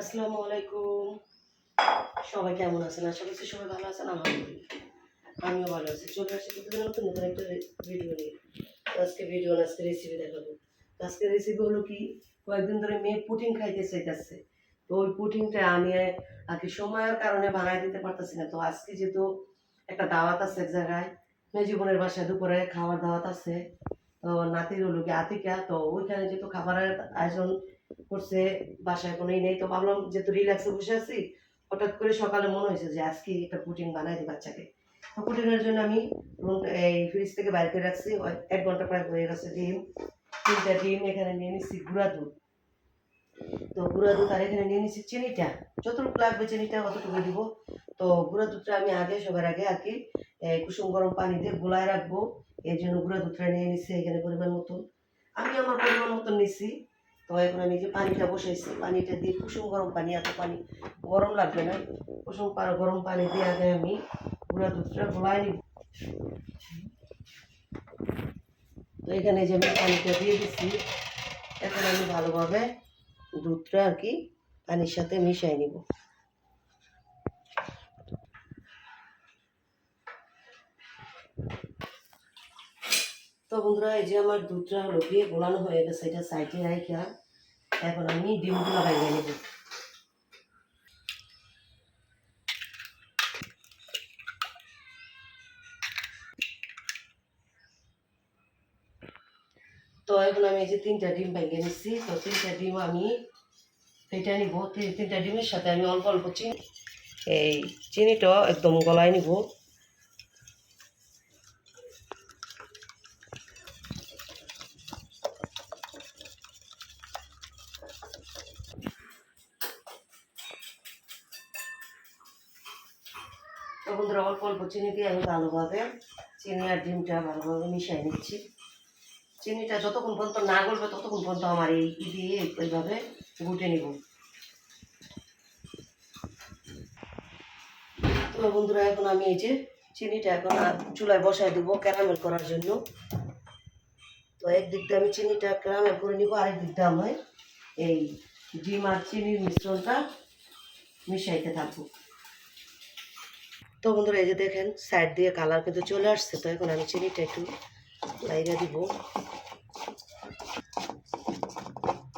আসসালামু আলাইকুম। সবাই কেমন আছেন? আশা করছি সবাই ভালো আছেন, আলহামদুলিল্লাহ। আমিও ভালো আছি। চলে আসছি প্রতিদিন নতুন নতুন একটা ভিডিও নিয়ে। আজকে ভিডিও না আজকে রেসিপি দেখাবো। আজকে রেসিপি হলো কি? কয়েকদিন ধরে মেয়ে পুটিং খাইতে চাইতেছে। তো ওই পুটিংটা আমি আর কি সময়ের কারণে বানাই দিতে পারতেছি না। তো আজকে যেহেতু একটা দাওয়াত আছে এক জায়গায়, মেয়ে জীবনের বাসায় দুপুরে খাওয়ার দাওয়াত আছে। তো নাতির হলো কি আতিকা। তো ওইখানে যেহেতু খাবারের আয়োজন করছে, বাসায় কোনো নেই। তো ভাবলাম যেহেতু রিল্যাক্সে বসে আছি, হঠাৎ করে সকালে মনে হয়েছে যে আজকে একটা পুটিং বানাই দিই বাচ্চাকে। তো পুটিংয়ের জন্য আমি এই ফ্রিজ থেকে বাইরে করে রাখছি। এক ঘণ্টা প্রায় হয়ে গেছে ডিম। তিনটা ডিম এখানে নিয়ে নিচ্ছি, গুঁড়া দুধ। তো গুঁড়া দুধ আর এখানে নিয়ে নিচ্ছি চিনিটা। যতটুকু লাগবে চিনিটা অতটুকু দিব। তো গুঁড়া দুধটা আমি আগে, সবার আগে আর কি কুসুম গরম পানি দিয়ে গোলায় রাখব। এই জন্য গুঁড়া দুধটা নিয়ে নিচ্ছি এখানে পরিমাণ মতন। আমি আমার পরিমাণ মতন নিচ্ছি। তো এখন আমি যে পানিটা বসেছি পানিটা দিয়ে কুসুম গরম পানি, এত পানি গরম লাগবে না। কুসুম গরম পানি দিয়ে আগে আমি গুঁড়া দুধটা গোলাই নিব। তো এখানে যে আমি পানিটা দিয়ে দিচ্ছি এখন আমি ভালোভাবে দুধটা আর কি পানির সাথে মিশাই নিব। তো বন্ধুরা, এই যে আমার দুধটা হলো গোলানো হয়ে গেছে, এটা সাইডে রাখা এখন আমি ডিমগুলো বাইরে নেব। তো এখন আমি এই যে তিনটা ডিম ভেঙে নিচ্ছি। তো তিনটা ডিম আমি ফেটে নিব। তিনটা ডিমের সাথে আমি অল্প অল্প চিনি এই চিনিটা একদম গলায় নিব। বন্ধুরা অল্প অল্প চিনি দিয়ে আমি ভালোভাবে চিনি আর ডিমটা ভালোভাবে মিশিয়ে নিচ্ছি। চিনিটা যতক্ষণ পর্যন্ত না গলবে ততক্ষণ পর্যন্ত আমার এই দিয়ে এইভাবে গুটে নিব। তো বন্ধুরা, এখন আমি এই যে চিনিটা এখন চুলায় বসায় দেবো ক্যারামেল করার জন্য। তো একদিক দিয়ে আমি চিনিটা ক্যারামেল করে নিব, আরেক দিক দিয়ে আমি এই ডিম আর চিনির মিশ্রণটা মিশাইতে থাকব। তো বন্ধুরা, এই যে দেখেন সাইড দিয়ে কালার কিন্তু চলে আসছে। তো এখন আমি চিনিটা একটু লাইরা দিব।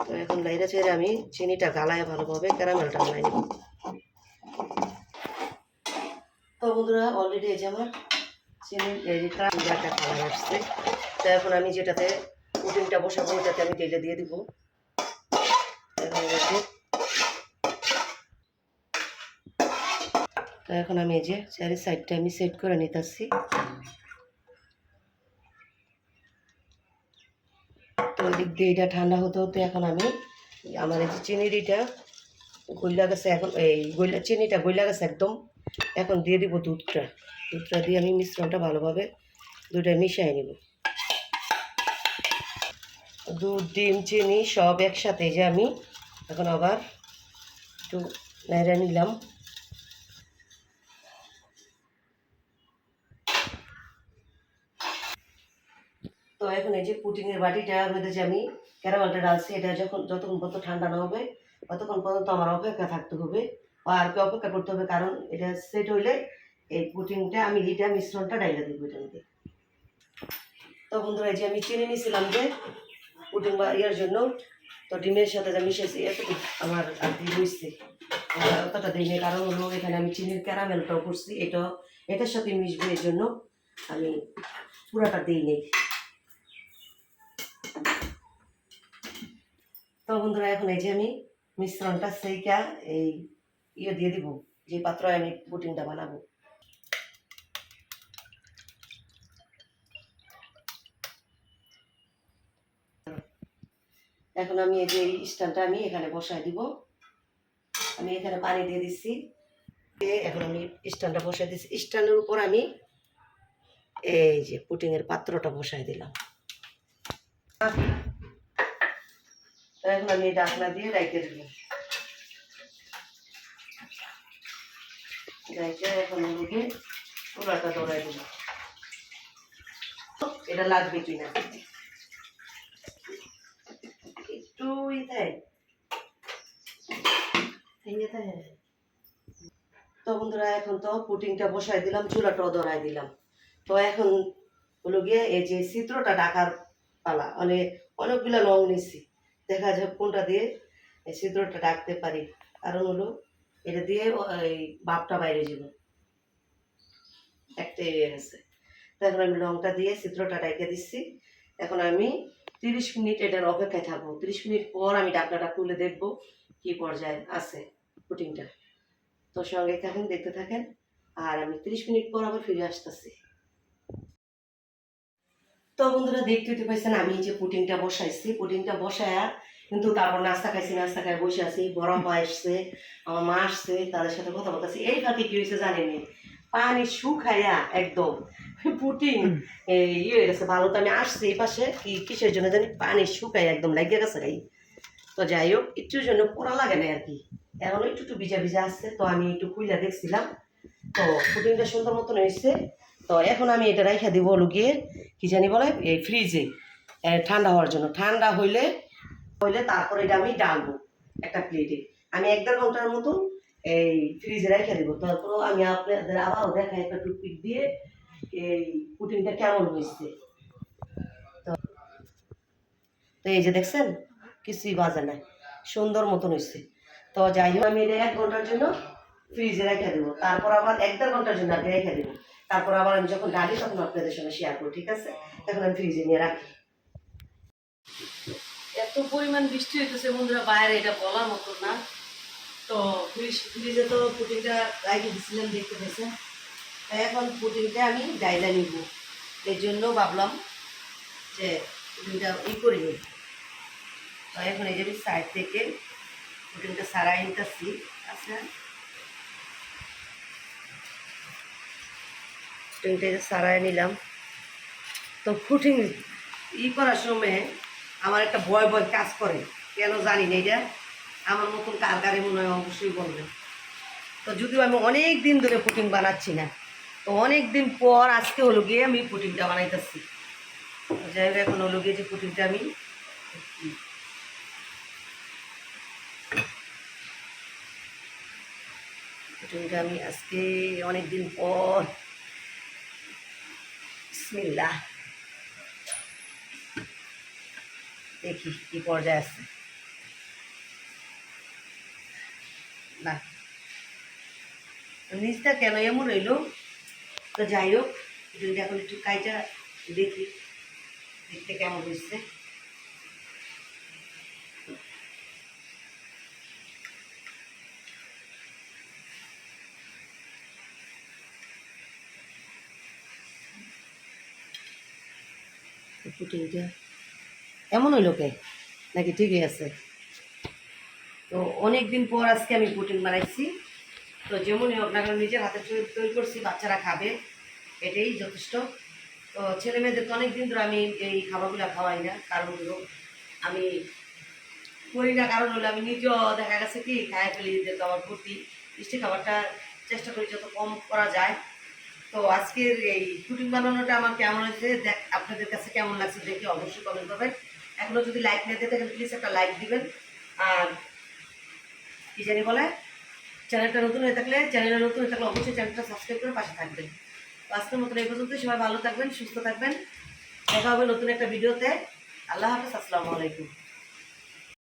তো এখন লাইরা ছেড়ে আমি চিনিটা গালায় ভালোভাবে ক্যারামেলটা বানাই নিব। তো বন্ধুরা অলরেডি এই যে আমার চিনি, এই যে একটা কালার আসছে। তো এখন আমি যেটাতে পুডিংটা বসাবো, ওটাতে আমি তেলে দিয়ে দিব। এখন তো এখন আমি এই যে চারি সাইডটা আমি সেট করে নিতেছি। তো ওদিক দিয়ে এটা ঠান্ডা হতে হতে এখন আমি আমার এই যে চিনির এটা গইলা গেছে এখন, এই গইলা চিনিটা গইলা গেছে একদম। এখন দিয়ে দিব দুধটা। দুধটা দিয়ে আমি মিশ্রণটা ভালোভাবে দুটা মিশিয়ে নিব। দুধ, ডিম, চিনি সব একসাথে যে আমি এখন আবার একটু নেড়ে নিলাম। তো এখন এই যে পুটিংয়ের বাটিটা মধ্যে যে আমি ক্যারামেলটা ডালছি এটা যখন যতক্ষণ পর্যন্ত ঠান্ডা না হবে, ততক্ষণ পর্যন্ত আমার অপেক্ষা থাকতে হবে। আর কি অপেক্ষা করতে হবে কারণ এটা সেট হইলে এই পুটিংটা আমি লিটা মিশ্রণটা ডাইলে দেবো এটার মধ্যে। তো বন্ধুরা, এই যে আমি চিনি নিয়েছিলাম যে পুটিং বা ইয়ার জন্য, তো ডিমের সাথে যা মিশেছি এতটুকু আমার আর কি হয়েছে আর দিই দিইনি কারণ হলো এখানে আমি চিনির ক্যারামেলটাও করছি এটা এটার সাথে মিশবে এর জন্য। আমি পুরাটা দিইনি তো বন্ধুরা, এখন এই যে আমি মিশ্রণটা সেইটা এই ইয়ে দিয়ে দিব, যে পাত্রে আমি পুটিংটা বানাবো। এখন আমি এই যে এই স্ট্যান্ডটা আমি এখানে বসায় দিব। আমি এখানে পানি দিয়ে দিচ্ছি। এখন আমি স্ট্যান্ডটা বসাই দিচ্ছি। স্ট্যান্ডের উপর আমি এই যে পুটিংয়ের পাত্রটা বসাই দিলাম। এখন আমি ডাকনা দিয়ে রাইতে দেবো। রাইতে এখন ওদিকে চুলাটা দৌড়াই দেবো। এটা লাগবে কিনা? একটু ই দিয়ে থাকে। তো বন্ধুরা, এখন তো পুটিংটা বসাই দিলাম, চুলাটাও ধরাই দিলাম। তো এখন হলো গিয়ে এই যে চিত্রটা ডাকার পালা মানে অনেকগুলো রং নিচ্ছি দেখা যাক কোনটা দিয়ে এই ছিদ্রটা ডাকতে পারি। কারণ হলো এটা দিয়ে এই ভাবটা বাইরে যাব। একটা গেছে তো এখন আমি রংটা দিয়ে চিত্রটা ডাইকে দিচ্ছি। এখন আমি তিরিশ মিনিট এটার অপেক্ষায় থাকব। তিরিশ মিনিট পর আমি ডাকনাটা খুলে দেখব কি পর্যায়ে আছে পুটিংটা তো সঙ্গে থাকেন, দেখতে থাকেন। আর আমি তিরিশ মিনিট পর আবার ফিরে আসতেছি। তো বন্ধুরা দেখতে হতে পাইছেন, আমি যে পুটিংটা বসাইছি। পুটিংটা বসায়া কিন্তু তারপর নাস্তা খাইছি, নাস্তা খাই বসে আছি। বড় মা এসছে, আমার মা আসছে, তাদের সাথে কথা বলতেছি। এই ফাঁকে কি হয়েছে জানেনি পানি শুকাইয়া একদম পুটিং ইয়ে হয়ে গেছে। ভালো তো আমি আসছি এই পাশে, কি কিসের জন্য জানি? পানি শুকাই একদম লাগিয়ে গেছে গাই। তো যাই হোক, একটুর জন্য পোড়া লাগে না আর কি। এখন একটু একটু ভিজা ভিজা আসছে তো আমি একটু খুইলা দেখছিলাম। তো পুটিংটা সুন্দর মতন হয়েছে তো এখন আমি এটা রাইখা দিব লুকিয়ে কি জানি বলে, এই ফ্রিজে ঠান্ডা হওয়ার জন্য। ঠান্ডা হইলে হইলে তারপরে এটা আমি ডালবো একটা প্লেটে আমি এক দেড় ঘণ্টার মতো এই ফ্রিজে রেখে দেবো। তারপর আমি আপনাদের আবারও দেখাই একটা টুথপিক দিয়ে এই পুটিংটা কেমন হয়েছে। তো তো এই যে দেখছেন, কিছুই বাজে নাই সুন্দর মতন হয়েছে। তো যাই হোক, আমি এটা এক ঘণ্টার জন্য ফ্রিজে রেখে দেবো। তারপর আবার এক দেড় ঘণ্টার জন্য আগে রেখে দেবো। তারপর আবার আমি যখন ডালি, তখন আপনাদের সঙ্গে শেয়ার করব, ঠিক আছে? এখন আমি ফ্রিজে নিয়ে রাখি। এত পরিমাণ বৃষ্টি হইতেছে বন্ধুরা, বাইরে এটা বলার মতো না। তো ফ্রিজ ফ্রিজে তো পুটিংটা রাখি দিছিলাম, দেখতে পেয়েছেন? তাই এখন পুটিংটা আমি ডাইলা নিব। এর জন্য ভাবলাম যে পুটিংটা ই করি নি তো এখন এই যে আমি সাইড থেকে পুটিংটা সারাই নিতেছি আচ্ছা। এই সারাই নিলাম। তো ফুটিং ই করার সময় আমার একটা ভয় ভয় কাজ করে। কেন জানি না এটা? আমার মতন কার গাড়ি মনে হয় অবশ্যই বলবে। তো যদিও আমি অনেক দিন ধরে পুটিং বানাচ্ছি না, তো অনেক দিন পর আজকে হলো গিয়ে আমি পুটিংটা বানাইতেছি। যাই হোক, এখন হলো গিয়ে যে পুটিংটা আমি পুটিংটা আমি আজকে অনেক দিন পর বিসমিল্লাহ। দেখি কি পর্যায়ে আছে। না নিচটা কেন এমন রইল তো যাই হোক, যদি এখন একটু কাইটা দেখি, দেখতে কেমন হয়েছে পুটিংটা এমন হইল কে? নাকি ঠিকই আছে? তো অনেক দিন পর আজকে আমি পুটিং বানাইছি। তো যেমনই হোক না নিজের হাতে তৈরি- করছি, বাচ্চারা খাবে, এটাই যথেষ্ট। তো ছেলে মেয়েদেরকে অনেক দিন ধরে আমি এই খাবারগুলো খাওয়াই না, কারণ হলো আমি করি না, কারণ হলো আমি নিজেও দেখা গেছে কি, খায় ফেলি যেহেতু আমার প্রতি মিষ্টি খাবারটা চেষ্টা করি, যত কম করা যায় তো আজকের এই পুটিং বানানোটা আমার কেমন হয়েছে, দেখ, আপনাদের কাছে কেমন লাগছে দেখে অবশ্যই কমেন্ট করবেন। এখনও যদি লাইক না দিয়ে থাকেন প্লিজ একটা লাইক দিবেন। আর কি জানি বলে চ্যানেলটা নতুন হয়ে থাকলে চ্যানেলটা নতুন হয়ে থাকলে অবশ্যই চ্যানেলটা সাবস্ক্রাইব করে পাশে থাকবেন। তো আজকের মতন এই পর্যন্ত সবাই ভালো থাকবেন, সুস্থ থাকবেন। দেখা হবে নতুন একটা ভিডিওতে আল্লাহ হাফেজ, আসসালামু আলাইকুম।